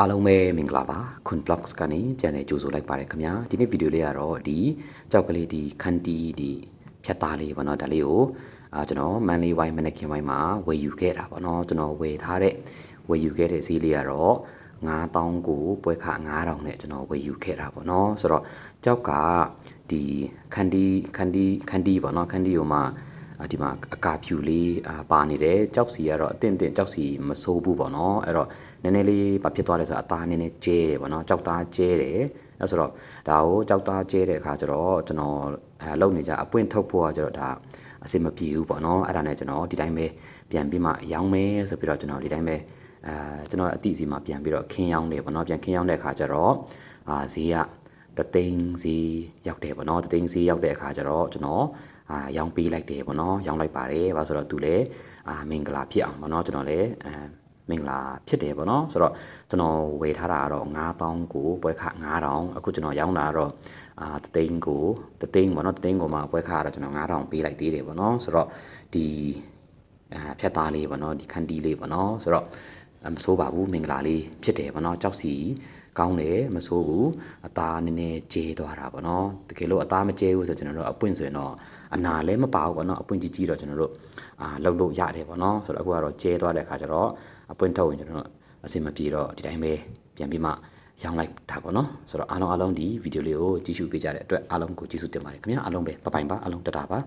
အားလုံးပဲမင်္ဂလာပါခွန် vlogs ကနေပြန်လည်ကြိုဆိုလိုက်ပါတယ်ခင်ဗျာဒီနေ့ဗီဒီယိုလေးကတော့ဒီကြောက်ကလေးဒီခန်တီဒီဖြတ်သားလေးပေါ့နော်ဒါလေးကိုအာကျွန်တော်မန်လေးဝိုင်းမနက်ခင်းဝိုင်းမှာဝယ်ယူခဲ့တာပေါ့နော်ကျွန်တော်ဝယ်ထားတဲ့ဝယ်ယူခဲ့တဲ့ဈေးလေးကတော့9000ကိုပွဲခ9000နဲ့ကျွန်တော်ဝယ်ယူခဲ့တာပေါ့နော်ဆိုတော့ကြောက်ကဒီခန်တီခန်တီခန်တီပေါ့နော်ခန်တီကိုမှအာ ဒီမှာအကာဖြူလေးအာပါနေတယ်ကြောက်စီကတော့အတင်းတင်းကြောက်စီမဆိုးဘူးပေါ့နော်အဲ့တော့နည်းနည်းလေးဘာဖြစ်သွားလဲဆိုတော့အသားနည်းနည်းကျဲတယ်ပေါ့နော်ကြောက်သားကျဲတယ်အဲ့ဆိုတော့ဒါကိုကြောက်သားကျဲတဲ့အခါကျတော့ကျွန်တော်အဲလုံနေကြအပွင့်ထုတ်ဖို့ကကျတော့ဒါအဆင်မပြေဘူးပေါ့နော်အဲ့ဒါနဲ့ကျွန်တော်ဒီတိုင်းပဲပြန်ပြီးမှရောင်းမယ်ဆိုပြီးတော့ကျွန်တော်ဒီတိုင်းပဲအဲကျွန်တော်အတိအစီမှာပြန်ပြီးတော့ခင်းရောင်းတယ်ပေါ့နော်ပြန်ခင်းရောင်းတဲ့အခါကျတော့အာဈေးက တသိန်းစီရောက်တယ်ပေါ့နော်တသိန်းစီရောက်တဲ့အခါကျတော့ကျွန်တော်အာရောင်းပေးလိုက်တယ်ပေါ့နော်ရောင်းလိုက်ပါတယ်ဘာလို့ဆိုတော့သူလည်းအာမင်္ဂလာဖြစ်အောင်ပေါ့နော်ကျွန်တော်လည်းအဲမင်္ဂလာဖြစ်တယ်ပေါ့နော်ဆိုတော့ကျွန်တော်ဝယ်ထားတာကတော့9000ကိုပွဲခ9000အခုကျွန်တော်ရောင်းတာကတော့အာတသိန်းကိုတသိန်းပေါ့နော်တသိန်းကိုမှပွဲခကတော့ကျွန်တော်9000ပေးလိုက်သေးတယ်ပေါ့နော်ဆိုတော့ဒီအာဖြတ်သားလေးပေါ့နော်ဒီခန်းတီးလေးပေါ့နော်ဆိုတော့အ မဆိုးပါဘူးမင်္ဂလာလေးဖြစ်တယ်ဗောနော်ကြောက်စီကောင်းတယ်မဆိုးဘူးအသားနည်းနည်းကျဲသွားတာဗောနော်တကယ်လို့အသားမကျဲဘူးဆိုကျွန်တော်တို့အပွင့်ဆိုရင်တော့အနာလည်းမပါဘူးဗောနော်အပွင့်ကြီးကြီးတော့ကျွန်တော်တို့အာလှုပ်လို့ရတယ်ဗောနော်ဆိုတော့အခုကတော့ကျဲသွားတဲ့အခါကျတော့အပွင့်ထုတ်ရင်ကျွန်တော်တို့အစင်မပြေတော့ဒီတိုင်းပဲပြန်ပြီးမှရောင်းလိုက်တာဗောနော်ဆိုတော့အားလုံးအားလုံးဒီဗီဒီယိုလေးကိုကြည့်ရှုပေးကြတဲ့အတွက်အားလုံးကိုကျေးဇူးတင်ပါတယ်ခင်ဗျာအားလုံးပဲပပိုင်ပါအားလုံးတတာပါ